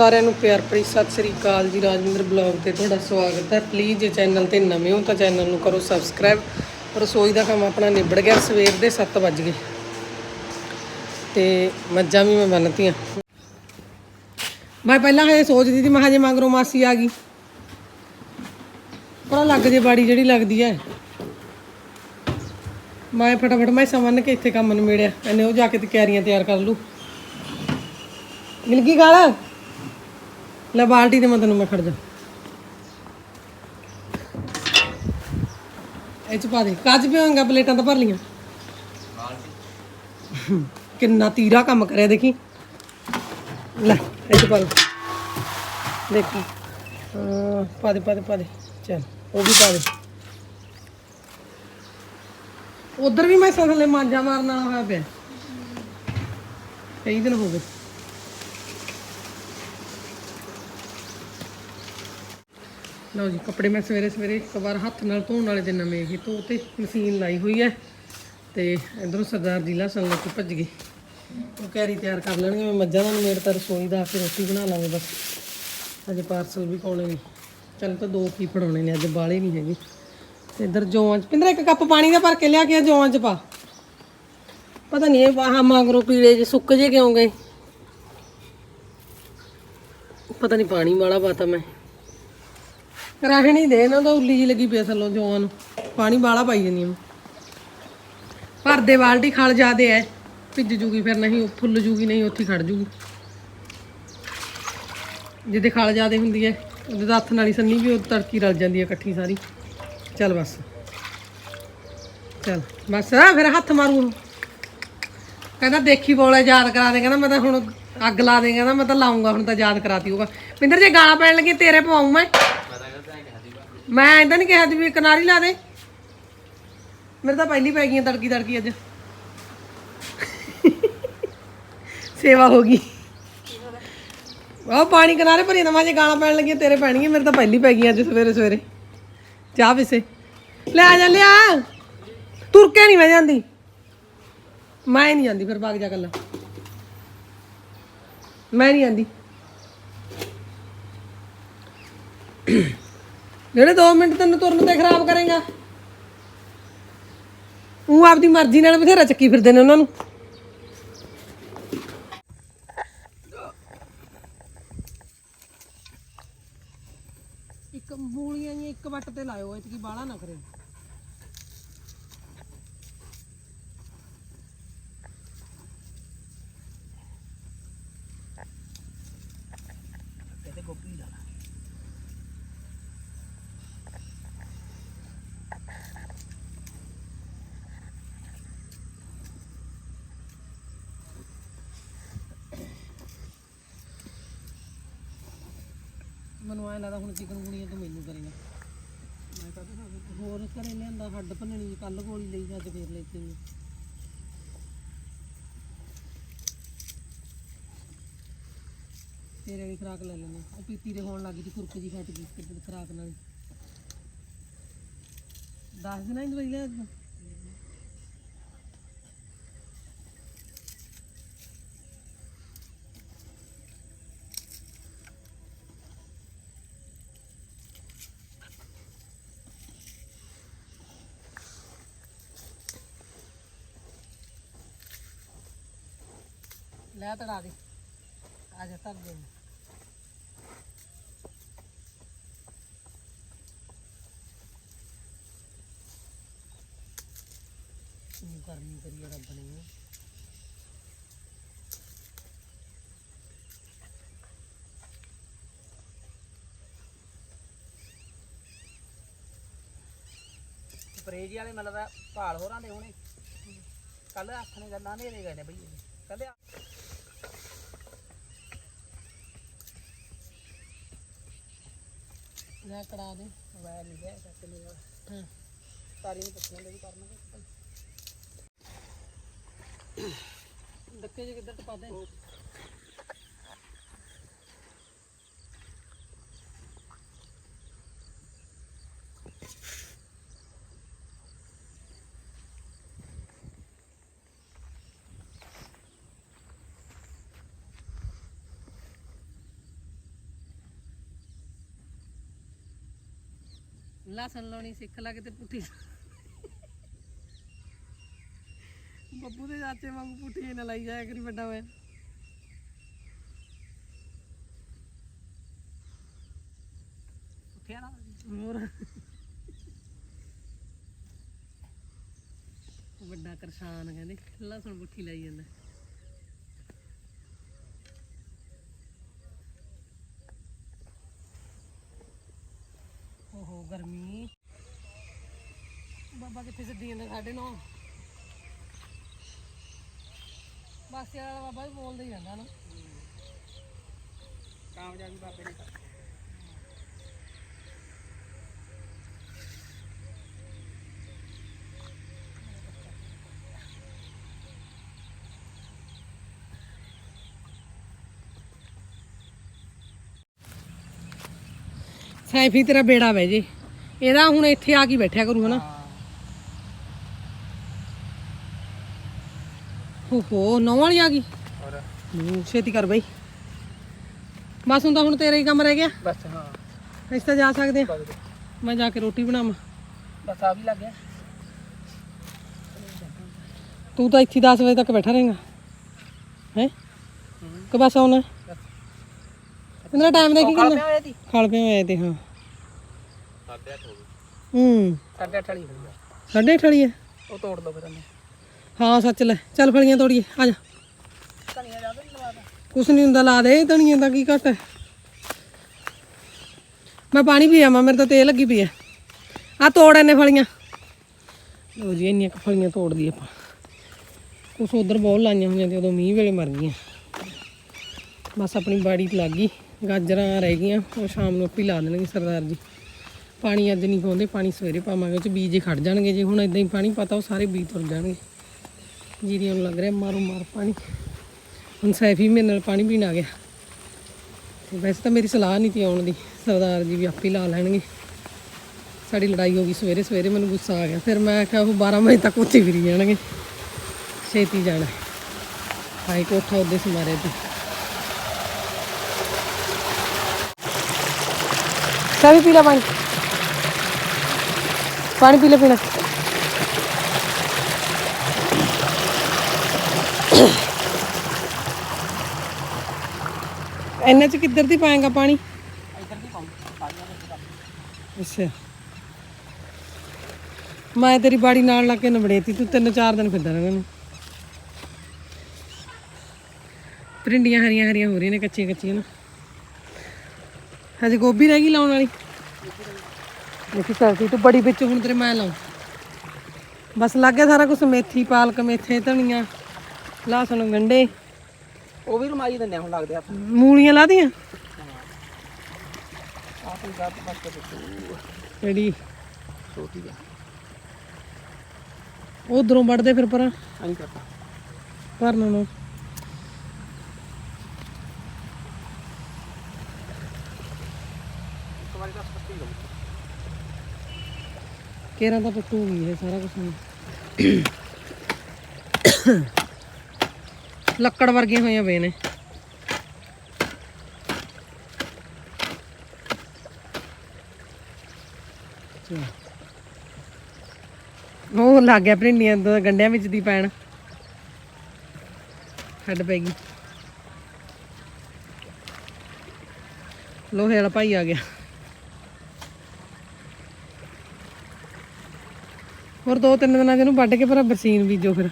ਸਾਰਿਆਂ ਨੂੰ ਪਿਆਰ ਭਰੀ ਸਤਿ ਸ੍ਰੀ ਅਕਾਲ ਜੀ, ਰਾਜਵਿੰਦਰ ਬਲੌਗ ਤੇ ਤੁਹਾਡਾ ਸਵਾਗਤ ਹੈ। ਪਲੀਜ਼ ਜੇ ਚੈਨਲ ਤੇ ਨਵੇਂ ਹੋ ਤਾਂ ਚੈਨਲ ਨੂੰ ਕਰੋ ਸਬਸਕ੍ਰਾਈਬ ਰਸੋਈ ਦਾ ਕੰਮ ਆਪਣਾ ਨਿਬੜ ਗਿਆ, ਸਵੇਰ ਦੇ 7 ਵੱਜ ਗਏ। ਤੇ ਮੱਝਾਂ ਵੀ ਮੈਂ ਬੰਨਤੀਆਂ। ਮੈਂ ਪਹਿਲਾਂ ਹਜੇ ਸੋਚਦੀ ਸੀ, ਮੈਂ ਹਜੇ ਮੰਗਰੋ ਮਾਸੀ ਆ ਗਈ। ਪਤਾ ਲੱਗ ਜੇ ਬਾੜੀ ਜਿਹੜੀ ਲੱਗਦੀ ਹੈ। ਮੈਂ ਫਟਾਫਟ, ਮੈਂ ਸਮਨ ਕੇ ਇੱਥੇ ਕੰਮ ਨਿਬੇੜਿਆ। ਇਹਨੇ ਉਹ ਜਾ ਕੇ ਤੇ ਕਿਆਰੀਆਂ ਤਿਆਰ ਕਰ ਲੂ ਮਿਲ ਗਈ ਗਾਲ? ਲੈ ਬਾਲਟੀ ਦੇ ਮੈਂ ਤੈਨੂੰ ਮੈਂ ਖੜ ਜਾ। ਇਹ ਚ ਪਾ ਦੇ। ਕੱਜ ਪਿਆਂਗਾ ਪਲੇਟਾਂ ਤਾਂ ਭਰ ਲੀਆਂ ਕਿੰਨਾ ਤੀਰਾ ਕੰਮ ਕਰਿਆ ਦੇਖੀ। ਲੈ ਇਹ ਚ ਪਾ ਦੇ। ਦੇਖੀ। ਹਾਂ, ਪਾ ਦੇ ਪਾ ਦੇ ਪਾ ਦੇ। ਚੱਲ ਉਹ ਵੀ ਪਾ ਦੇ। ਉਧਰ ਵੀ ਮੈਂ ਸਸਲੇ ਮਾਂਜਾ ਮਾਰਨ ਵਾਲਾ ਹੋਇਆ ਪਿਆ। ਕਈ ਦਿਨ ਹੋ ਗਏ। ਲਓ ਜੀ, ਕੱਪੜੇ ਮੈਂ ਸਵੇਰੇ ਸਵੇਰੇ ਇੱਕ ਵਾਰ ਹੱਥ ਨਾਲ ਧੋਣ ਵਾਲੇ ਦੇ ਨਵੇਂ ਹੀ ਧੋ ਤੇ ਮਸ਼ੀਨ ਲਾਈ ਹੋਈ ਹੈ ਤੇ ਇਧਰੋਂ ਸਰਦਾਰ ਜੀ ਲਸਣ ਲੈ ਕੇ ਭੱਜ ਗਏ। ਉਹ ਕੈਰੀ ਤਿਆਰ ਕਰ ਲੈਣਗੇ, ਮੈਂ ਮੱਝਾਂ ਦਾ ਨਵੇੜ ਤਾਂ ਰਸੋਈ ਦਾ ਫਿਰ ਰੋਟੀ ਬਣਾ ਲਾਂਗੇ ਬਸ। ਅਜੇ ਪਾਰਸਲ ਵੀ ਪਾਉਣੇ ਨੇ। ਚੱਲ ਤਾਂ ਦੋ ਕੀ ਫੜਾਉਣੇ ਨੇ, ਅੱਜ ਬਾਲੇ ਨਹੀਂ ਹੈਗੇ। ਤੇ ਇਧਰ ਜੌਆਂ ਚ, ਪਿੰਦਰ ਇੱਕ ਕੱਪ ਪਾਣੀ ਦਾ ਭਰ ਕੇ ਲਿਆ ਕੇ ਜੌਆਂ ਚ ਪਾ। ਪਤਾ ਨਹੀਂ ਇਹ ਵਾਹ ਮਗਰੋਂ ਪੀਲੇ ਜੇ ਸੁੱਕ ਜੇ ਕਿਉਂ ਗਏ। ਪਤਾ ਨਹੀਂ ਪਾਣੀ ਵਾਲਾ ਪਾਤਾ ਮੈਂ। ਰਹਿਣ ਹੀ ਦੇ, ਇਹਨਾਂ ਦਾ ਉੱਲੀ ਜੀ ਲੱਗੀ ਪਈ ਥੱਲੋਂ ਜੌਆਂ ਨੂੰ। ਪਾਣੀ ਵਾਲਾ ਪਾਈ ਜਾਂਦੀ ਹਾਂ ਭਰਦੇ ਬਾਲਟੀ ਖਲ ਜਾਦੇ ਐ। ਭਿੱਜ ਜੂਗੀ ਫਿਰ ਨਹੀਂ, ਉਹ ਫੁੱਲ ਜੂਗੀ ਨਹੀਂ, ਉੱਥੇ ਖੜ ਜੂਗੀ। ਜਿਹਦੇ ਖਲ ਜਾਦੇ ਹੁੰਦੀ ਐ, ਉਹਦੇ ਤਾਂ ਹੱਥ ਨਾਲ ਹੀ ਸੰਨੀ ਵੀ ਉਹ ਤੜਕੀ ਰਲ ਜਾਂਦੀ ਐ ਇਕੱਠੀ ਸਾਰੀ। ਚੱਲ ਬਸ। ਚੱਲ, ਬਸ ਫਿਰ ਹੱਥ ਮਾਰੂ ਕਹਿੰਦਾ ਦੇਖੀ ਬੋਲੇ ਯਾਦ ਕਰਾ ਦੇ। ਕਹਿੰਦਾ ਮੈਂ ਤਾਂ ਹੁਣ ਅੱਗ ਲਾ ਦੇ। ਕਹਿੰਦਾ ਮੈਂ ਤਾਂ ਲਾਉਂਗਾ, ਹੁਣ ਤਾਂ ਯਾਦ ਕਰਾਤੀ ਹੋਗਾ ਪਿੰਦਰ, ਜੇ ਗਾਲਾਂ ਪੈਣ ਲੱਗੀ ਤੇਰੇ ਪਵਾਉਂ ਮੈਂ। ਮੈਂ ਇਦਾਂ ਨਹੀਂ ਕਿਹਾ ਸੀ ਵੀ ਕਿਨਾਰੀ ਲਾ ਦੇ। ਮੇਰੇ ਤਾਂ ਪਹਿਲੀ ਪੈ ਗਈਆਂ ਤੜਕੀ ਤੜਕੀ ਅੱਜ। ਸੇਵਾ ਹੋ ਗਈ। ਉਹ ਪਾਣੀ ਕਿਨਾਰੇ ਭਰੀ ਦਵਾਂ ਜੇ ਗਾਲਾਂ ਪੈਣ ਲੱਗੀਆਂ, ਤੇਰੇ ਪੈਣਗੀਆਂ, ਮੇਰੇ ਤਾਂ ਪਹਿਲੀ ਪੈ ਗਈਆਂ ਅੱਜ ਸਵੇਰੇ ਸਵੇਰੇ। ਚਾਹ ਪਿਸੇ। ਲੈ ਆ ਜਾ, ਲਿਆ। ਤੁਰ ਕੇ ਨਹੀਂ ਮੈਂ ਜਾਂਦੀ। ਮੈਂ ਨਹੀਂ ਜਾਂਦੀ ਫਿਰ ਭਾਗ ਜਾ ਕੱਲਾ। ਮੈਂ ਨਹੀਂ ਜਾਂਦੀ। ਜਿਹੜੇ 2 ਮਿੰਟ ਤੈਨੂੰ ਤੁਰਨ ਤੇ ਖਰਾਬ ਕਰੇਗਾ। ਉਹ ਆਪਦੀ ਮਰਜ਼ੀ ਨਾਲ ਬਥੇਰਾ ਚੱਕੀ ਫਿਰਦੇ ਨੇ ਉਹਨਾਂ ਨੂੰ। ਇੱਕ ਮੂਲੀਆਂ ਇੱਕ ਵੱਟ ਤੇ ਲਾਇਓ, ਇਤਕੀ ਬਾਲਾ ਨਾ ਕਰੇ ਮੈਨੂੰ ਐਂ ਲੱਗਦਾ ਹੁਣ ਚਿਕਨ ਗੁਣੀਆਂ ਤੂੰ ਮੈਨੂੰ ਕਰੇਗਾ ਮੈਂ ਕਹਦਾ ਹੋਰ ਘਰੇ ਲਿਆਂਦਾ ਹੱਡ ਭੰਨਣੀ ਕੱਲ ਗੋਲੀ ਲਈ ਅੱਜ ਫੇਰ ਲੈ ਕੇ ਤੇਰੇ ਵਾਲੀ ਖਰਾਕ ਲੈ ਲੈਂਦੇ ਉਹ ਪੀਤੀ ਦੇ ਹੋਣ ਲੱਗੀ ਤੇ ਖੁਰਕ ਜੀ ਫਟ ਗਈ ਕਿਤੇ ਖਰਾਕ ਨਾਲ। ਦੱਸ ਦਿਨਾਂ ਹੀ ਦਵਾਈ ਲੈ ਅੱਜ ਲੈ ਤੜਾ ਦੇ। ਆ ਜਾ ਤੱਕ ਦੇ। ਨੂੰ ਕਰਨੀ ਕਰੀ ਰੱਬ ਨੇ। ਸਪਰੇਜ ਵਾਲੇ ਮਤਲਬ ਭਾਲ ਹੋਰਾਂ ਦੇ ਹੋਣੇ। ਕੱਲ ਹੱਥ ਨੇ ਗੱਲਾਂ ਨੇਰੇ ਗਏ ਨੇ ਬਈ ਕੱਲ ਲੈ ਕੜਾ ਦੇ। ਮੋਬਾਈਲ ਨਹੀਂ ਗਿਆ ਸੱਤ ਨਹੀਂ ਹਾਂ। ਸਾਰੀ ਨੂੰ ਪੁੱਛਣਾ ਦੇ ਵੀ ਕਰਨਗੇ ਡੱਕੇ ਜੇ ਕਿੱਧਰ ਟਪਾ ਦੇ ਲਸਣ ਲਾਉਣੀ ਸਿੱਖ ਲਾ ਕਿਤੇ ਪੁੱਠੀ ਬੱਬੂ ਦੇ ਚਾਚੇ ਵਾਂਗੂ ਪੁੱਠੀ ਨਾ ਲਾਈ ਜਾਇਆ ਕਰੀ ਵੱਡਾ ਹੋਇਆ। ਉੱਠਿਆ ਨਾ। ਹੋਰ। ਵੱਡਾ ਕਰਸ਼ਾਨ ਕਹਿੰਦੇ, ਲਸਣ ਪੁੱਠੀ ਲਾਈ ਜਾਂਦਾ। 9:30 ਬਸ ਯਾਰ ਬਾਬਾ ਜੀ ਬੋਲਦੇ ਹੀ ਰਹਿੰਦਾ ਨਾ। ਕਾਮਯਾਬੀ ਬਾਬੇ ਨੇ ਕਰਤੀ। ਸੈਫੀ ਤੇਰਾ ਬੇੜਾ ਵੈ ਜੇ। ਇਹਦਾ ਹੁਣ ਇੱਥੇ ਆ ਕੇ ਬੈਠਿਆ ਕਰੂ ਹਨਾ? ਹੋ ਹੋ ਨੌ ਵਾਲੀ ਆ ਗਈ। ਹੋਰ? ਹੂੰ, ਛੇਤੀ ਕਰ ਬਈ। ਬਸ ਹੁਣ ਤਾਂ ਹੁਣ ਤੇਰਾ ਹੀ ਕੰਮ ਰਹਿ ਗਿਆ। ਬਸ ਹਾਂ। ਅਸੀਂ ਤਾਂ ਜਾ ਸਕਦੇ ਆ ਮੈਂ ਜਾ ਕੇ ਰੋਟੀ ਬਣਾਵਾਂ। ਬਸ ਆ ਵੀ ਲੱਗ ਗਿਆ। ਤੂੰ ਤਾਂ ਇੱਥੇ 10 ਵਜੇ ਤੱਕ ਬੈਠਾ ਰਹੇਗਾ। ਹੈ? ਕਿ ਬਸ ਆਉਣਾ? ਇਹਦਾ ਟਾਈਮ ਦਾ ਕੀ ਕਾਲ ਕਰਨਾ ਪਿਆ ਹੋਇਆ ਦੀ ਖਾਲ ਪਿਆ ਹੋਇਆ ਤੇ ਹਾਂ। 8:30 ਹੋ ਗਏ। ਹੂੰ। 8:30 ਵਾਲੀ ਹੋਈ ਆ। ਸਾਢੇ ਅੱਠ ਵਾਲੀ ਹੈ? ਉਹ ਤੋੜ ਦੋ ਫਿਰ ਉਹਨੇ। ਹਾਂ, ਸੱਚ ਲੈ। ਚੱਲ ਫਲੀਆਂ ਤੋੜੀਏ, ਆ ਜਾ। ਕੁਛ ਨਹੀਂ ਹੁੰਦਾ, ਲਾ ਦੇ ਧਨੀਏ ਦਾ, ਕੀ ਘਟ ਮੈਂ ਪਾਣੀ ਪੀ ਆਵਾਂ, ਮੇਰੇ ਤਾਂ ਤੇਲ ਲੱਗੀ ਪਈ ਐ ਆ ਤੋੜ ਇਹਨੇ ਫਲੀਆਂ। ਲੋ ਜੀ, ਇੰਨੀਆਂ ਕੁ ਫਲੀਆਂ ਤੋੜਦੀ ਆਪਾਂ। ਕੁਛ ਉਧਰ ਬਹੁਤ ਲਾਈਆਂ ਹੋਈਆਂ ਤੇ ਉਦੋਂ ਮੀਂਹ ਵੇਲੇ ਮਰ ਗਈਆਂ। ਬਸ ਆਪਣੀ ਬਾੜੀ ਤੇ ਲੱਗ ਗਈ, ਗਾਜਰਾਂ ਰਹਿ ਗਈਆਂ, ਉਹ ਸ਼ਾਮ ਨੂੰ ਆਪੀ ਲਾ ਦੇਣਗੇ ਸਰਦਾਰ ਜੀ। ਪਾਣੀ ਅੱਜ ਨਹੀਂ ਪਾਉਂਦੇ ਪਾਣੀ ਸਵੇਰੇ ਪਾਵਾਂਗੇ, ਉਹ ਚ ਬੀਜ ਹੀ ਖੜ ਜਾਣਗੇ। ਜੇ ਹੁਣ ਇਦਾਂ ਹੀ ਪਾਣੀ ਪਤਾ, ਉਹ ਸਾਰੇ ਬੀਜ ਤੁਰ ਜਾਣਗੇ। ਜੀਰੀਆਂ ਨੂੰ ਲੱਗ ਰਿਹਾ, ਮਾਰੂ, ਮਾਰ ਪਾਣੀ। ਹੁਣ ਸੈਫੀ ਮੇਰੇ ਨਾਲ ਪਾਣੀ ਪੀਣ ਆ ਗਿਆ। ਤੇ ਵੈਸੇ ਤਾਂ ਮੇਰੀ ਸਲਾਹ ਨਹੀਂ ਤੀ ਆਉਣ ਦੀ। ਸਰਦਾਰ ਜੀ ਵੀ ਆਪੇ ਲਾ ਲੈਣਗੇ। ਸਾਡੀ ਲੜਾਈ ਹੋ ਗਈ ਸਵੇਰੇ ਸਵੇਰੇ ਮੈਨੂੰ ਗੁੱਸਾ ਆ ਗਿਆ। ਫਿਰ ਮੈਂ ਕਿਹਾ ਉਹ 12 ਵਜੇ ਤੱਕ ਉੱਥੇ ਫਿਰੀ ਜਾਣਗੇ। ਛੇਤੀ ਜਾਣਾ। ਹਾਈ ਕੋਠਾ ਉਹਦੇ ਸਮਾਰੇ ਤੇ। ਚਾਹ ਪੀ ਲੈ ਪਾਣੀ। ਪਾਣੀ ਪੀ ਲੈ ਪੀਣਾ। ਇੰਨੇ ਚ ਕਿੱਧਰ ਦੀ ਪਾਏਗਾ ਪਾਣੀ? ਇੱਧਰ ਦੀ ਪਾਉਂ ਅੱਛਾ। ਮੈਂ ਤੇਰੀ ਬਾੜੀ ਨਾਲ ਲਾ ਕੇ ਨਵੜੇਤੀ ਤੂੰ ਤਿੰਨ ਚਾਰ ਦਿਨ ਫਿਰਦਾ ਰਹਿਣਾ ਨੂੰ ਪ੍ਰਿੰਡੀਆਂ ਹਰੀਆਂ ਹਰੀਆਂ ਹੋ ਰਹੀਆਂ ਨੇ ਕੱਚੀਆਂ ਕੱਚੀਆਂ ਨਾ। ਹਜੇ ਗੋਭੀ ਰਹਿ ਗਈ ਲਾਉਣ ਵਾਲੀ। ਦੇਖੀ ਕਰਦੀ ਤੂੰ ਬੜੀ ਵਿੱਚ ਹੁਣ ਤੇਰੇ ਮੈਂ ਲਾਉਂ। ਬਸ ਲੱਗ ਗਿਆ ਸਾਰਾ ਕੁਝ ਮੇਥੀ ਪਾਲਕ ਮੇਥੇ ਧਨੀਆ ਲਸਣ ਗੰਡੇ। ਉਹ ਵੀ ਰਮਾਈ ਦਿੰਦੇ ਆ ਹੁਣ ਲੱਗਦੇ ਆ ਮੂਲੀਆਂ ਲਾ ਦੀਆਂ ਆਪਣੀ ਗੱਲ ਬਸ ਕੇ ਦਿੱਤੀ ਜਿਹੜੀ ਛੋਟੀ ਆ। ਉਧਰੋਂ ਵੜਦੇ ਫਿਰ ਪਰਾਂ। ਐਂ ਕਰਤਾ। ਭਰਨ ਨੂੰ ਕੇਰਾਂ। ਤਾਂ ਪੱਟੂ ਗਈ ਇਹ ਸਾਰਾ ਕੁਝ ਲੱਕੜ ਵਰਗੇ ਹੋਈਆਂ ਪਏ ਨੇ। ਉਹ ਲੱਗ ਗਿਆ ਭਿੰਡੀਆਂ ਤੋਂ ਗੰਡਿਆਂ ਵਿੱਚ ਦੀ ਪੈਣ। ਹੱਡ ਪੈ ਗਈ। ਲੋਹੇ ਵਾਲਾ ਭਾਈ ਆ ਗਿਆ। ਹੋਰ ਦੋ ਤਿੰਨ ਦਿਨਾਂ ਚ ਇਹਨੂੰ ਵੱਢ ਕੇ ਪਰ ਬਰਸੀਨ ਬੀਜੋ ਫਿਰ।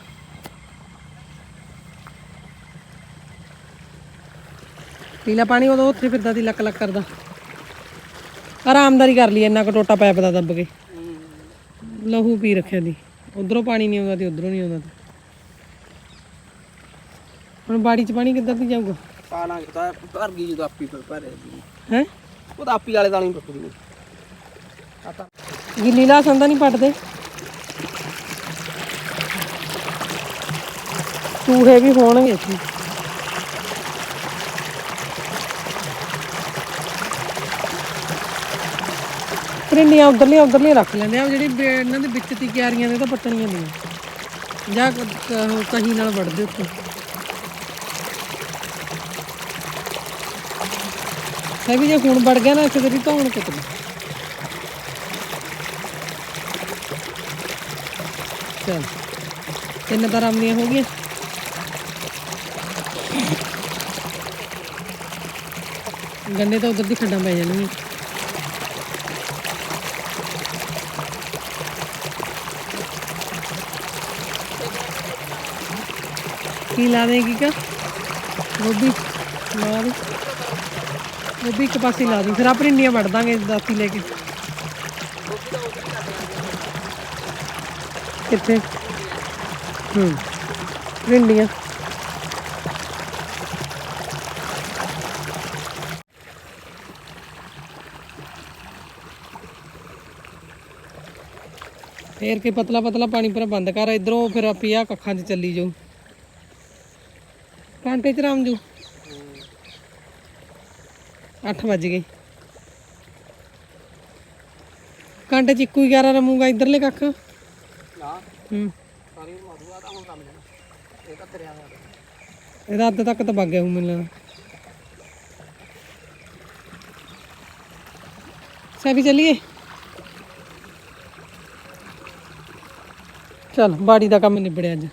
ਪੀਲਾ ਪਾਣੀ ਉਦੋਂ ਉੱਥੇ ਫਿਰਦਾ ਸੀ ਲੱਕ ਲੱਕ ਕਰਦਾ। ਆਰਾਮਦਾਰੀ ਕਰ ਲਈ ਇੰਨਾ ਕੁ ਟੋਟਾ ਪੈਪ ਦਾ ਦੱਬ ਕੇ। ਲਹੂ ਪੀ ਰੱਖਿਆ ਦੀ ਉਧਰੋਂ ਪਾਣੀ ਨਹੀਂ ਆਉਂਦਾ ਤੇ ਉਧਰੋਂ ਨਹੀਂ ਆਉਂਦਾ ਹੁਣ ਬਾੜੀ ਚ ਪਾਣੀ ਕਿੱਧਰ ਦੀ ਜਾਊਗਾ? ਪਾ ਲਾਂਗੇ ਤਾਂ ਭਰ ਗਈ ਜਦੋਂ ਆਪੀ ਭਰੇ ਹੈ? ਉਹ ਤਾਂ ਆਪੀ ਵਾਲੇ ਦਾਣੀ ਪੱਕੂ ਦੀ ਤਾਂ ਗਿੱਲੀ ਲਾਸਣ ਤਾਂ ਨਹੀਂ ਪੱਟਦੇ। ਚੂਹੇ ਵੀ ਹੋਣਗੇ। ਇੱਥੇ ਰਿੰਡੀਆਂ ਉਧਰਲੀਆਂ ਉਧਰਲੀਆਂ ਰੱਖ ਲੈਂਦੇ ਆ। ਜਿਹੜੀ ਇਹਨਾਂ ਦੇ ਵਿੱਚ ਤੀ ਕਿਆਰੀਆਂ ਨੇ ਤਾਂ ਪੱਟਣੀਆਂ ਨਹੀਂ ਜਾਂ ਕ- ਨਾਲ ਵੜਦੇ ਉੱਤੇ ਮੈਂ ਜੇ ਹੁਣ ਵੜ ਗਿਆ ਨਾ, ਇੱਥੇ ਤੇਰੀ ਧੌਣ ਕਿਤਨੀ ਚਲ, ਤਿੰਨ ਤਾਂ ਰਾਮੀਆਂ ਹੋ ਗਈਆਂ। ਗੰਨੇ ਤਾਂ ਉਧਰ ਦੀ ਖੱਡਾਂ ਪੈ ਜਾਣਗੀਆਂ। ਕੀ ਲਾ ਕਾ ਗੋਭੀ ਲਾ ਦੇ। ਗੋਭੀ ਇੱਕ ਪਾਸੇ ਲਾ ਦੀ, ਫਿਰ ਆ ਭਿੰਡੀਆਂ ਵੜ ਦਾਂਗੇ ਦਾਤੀ ਲੈ ਕੇ। ਕਿੱਥੇ ਹੂੰ, ਭਿੰਡੀਆਂ। ਫੇਰ ਕੇ ਪਤਲਾ ਪਤਲਾ ਪਾਣੀ ਪੂਰਾ ਬੰਦ ਕਰ, ਇਧਰੋਂ ਫਿਰ ਆਪੀ ਆ ਕੱਖਾਂ 'ਚ ਚੱਲੀ ਜਾਊ ਘੰਟੇ 'ਚ ਰਾਮ ਜੂ 8 ਵੱਜ ਗਏ ਘੰਟੇ 'ਚ ਇੱਕੋ ਹੀ 11 ਰਮੂਗਾ ਇਧਰਲੇ ਕੱਖ ਨਾ ਹੂੰ ਸਾਰੀ ਮਾਰੂ ਆ ਤਾਂ ਹੁਣ ਕੰਮ ਜਾਣਾ ਇਹ ਤਾਂ ਤੇਰੇ ਆਇਆ ਇਹਦਾ ਅੱਧ ਤੱਕ ਤਾਂ ਵਗ ਗਿਆ ਹੂੰ ਮੈਨੂੰ ਲੱਗਦਾ ਸਭੀ ਚੱਲੀਏ ਚਲ ਬਾੜੀ ਦਾ ਕੰਮ ਨਿਬੜਿਆ ਅੱਜ